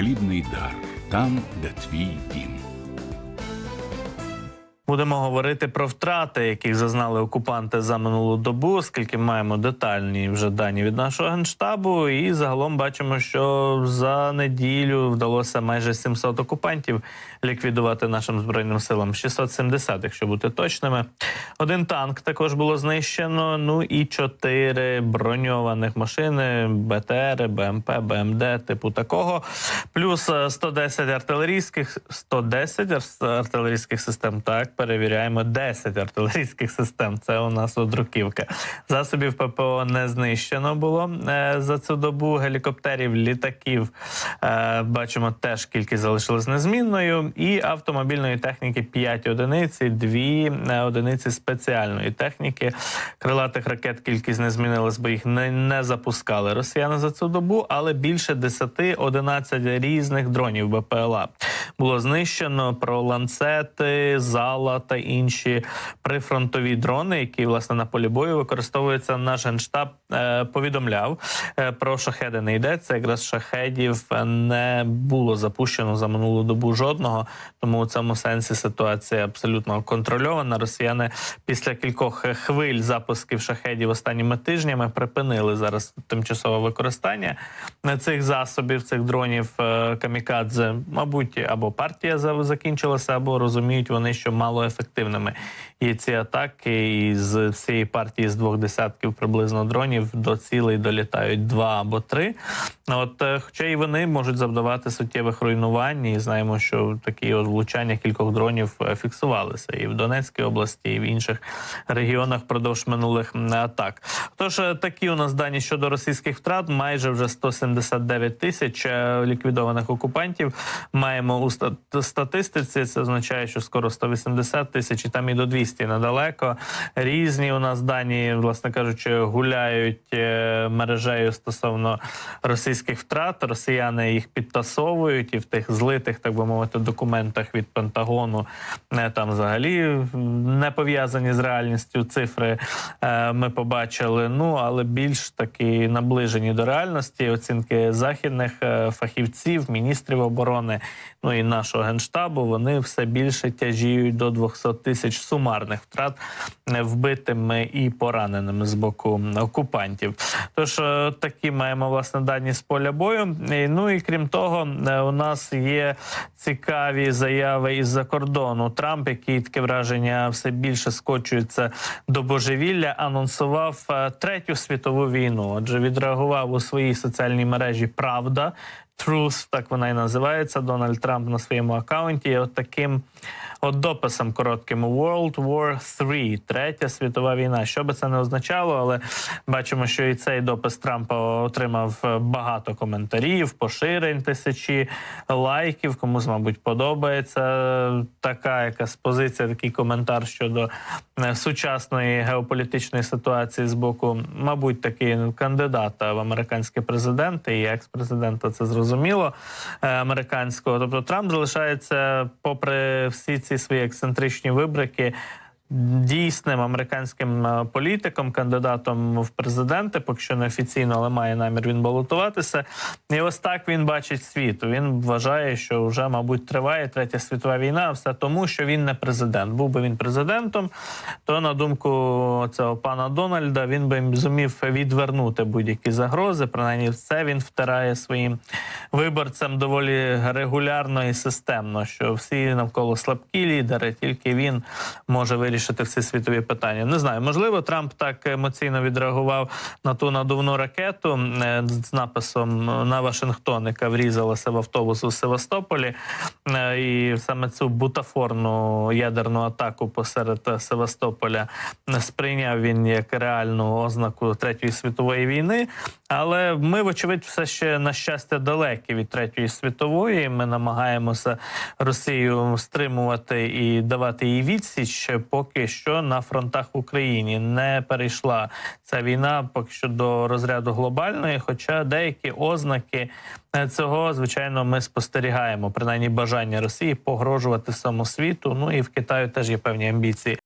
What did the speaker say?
хлібний дар там, де твій дім. Будемо говорити про втрати, яких зазнали окупанти за минулу добу, оскільки маємо детальні вже дані від нашого генштабу. І загалом бачимо, що за неділю вдалося майже 700 окупантів ліквідувати нашим збройним силам. 670, якщо бути точними. Один танк також було знищено. Ну і чотири броньованих машини: БТР, БМП, БМД, типу такого. Плюс е, 110 артилерійських, 110 ар- артилерійських систем. Так, перевіряємо 10 артилерійських систем. Це у нас одруківка. Засобів ППО не знищено було е, за цю добу. Гелікоптерів, літаків е, бачимо, теж кількість залишилась незмінною. І автомобільної техніки 5 одиниць, і 2 одиниці спеціальної техніки. Крилатих ракет кількість не змінилась, бо їх не, не запускали росіяни за цю добу, але більше 10-11 різних дронів БПЛА було знищено про ланцети, зала та інші прифронтові дрони, які власне на полі бою використовуються. Наш генштаб е, повідомляв е, про шахеди. Не йдеться. Якраз шахедів не було запущено за минулу добу жодного. Тому у цьому сенсі ситуація абсолютно контрольована. Росіяни після кількох хвиль запусків шахедів останніми тижнями припинили зараз тимчасове використання цих засобів, цих дронів е, камікадзе. Мабуть, або партія закінчилася, або розуміють вони, що мало ефективними є ці атаки. І з всієї партії з двох десятків приблизно дронів до цілей долітають два або три. От, е, хоча і вони можуть завдавати суттєвих руйнувань, і знаємо, що такі от влучання кількох дронів е, фіксувалися і в Донецькій області, і в інших регіонах впродовж минулих атак. Тож е, такі у нас дані щодо російських втрат, майже вже 179 тисяч ліквідованих окупантів. Маємо у ста- статистиці. Це означає, що скоро 180 тисяч, і там і до 200 недалеко. Різні у нас дані, власне кажучи, гуляють е, мережею стосовно російських втрат. Росіяни їх підтасовують і в тих злитих, так би мовити, документах від Пентагону е, там взагалі не пов'язані з реальністю цифри. е, Ми побачили. Ну але більш таки наближені до реальності оцінки західних е, фахівців, міністрів оборони, ну і нашого генштабу. Вони все більше тяжіють до 200 тисяч сумарних втрат е, вбитими і пораненими з боку окупантів. Тож е, такі маємо власне дані з поля бою. Ну і крім того, е, у нас є цікаві заяви із-за кордону. Трамп, який таке враження все більше скочується до божевілля, анонсував третю світову війну. Отже, відреагував у своїй соціальній мережі Правда. Truth, так вона і називається. Дональд Трамп на своєму акаунті. І От таким от дописом коротким World War 3, третя світова війна. Що би це не означало, але бачимо, що і цей допис Трампа отримав багато коментарів, поширень, тисячі лайків. Комусь, мабуть, подобається така якась позиція, такий коментар щодо е, сучасної геополітичної ситуації з боку, мабуть, таки кандидата в американські президенти і екс-президента. Це зрозуміло е, американського. Тобто Трамп залишається, попри всі ці свої ексцентричні вибрики. Дійсним американським е, політиком, кандидатом в президенти, поки що не офіційно, але має намір він балотуватися. І ось так він бачить світ. Він вважає, що вже, мабуть, триває третя світова війна. Все тому, що він не президент. Був би він президентом, то на думку цього пана Дональда він би зумів відвернути будь-які загрози. Принаймні, це він втирає своїм виборцям доволі регулярно і системно. Що всі навколо слабкі лідери, тільки він може вирішити всі світові питання. Не знаю, можливо, Трамп так емоційно відреагував на ту надувну ракету е, з написом на Вашингтон, яка врізалася в автобус у Севастополі, Е, і саме цю бутафорну ядерну атаку посеред Севастополя сприйняв він як реальну ознаку третьої світової війни. Але ми, вочевидь, все ще на щастя далекі від третьої світової. Ми намагаємося Росію стримувати і давати їй відсіч, поки що на фронтах в Україні не перейшла ця війна поки що до розряду глобальної. Хоча деякі ознаки е, цього, звичайно, ми спостерігаємо принаймні бажання Росії погрожувати всьому світу. Ну і в Китаю теж є певні амбіції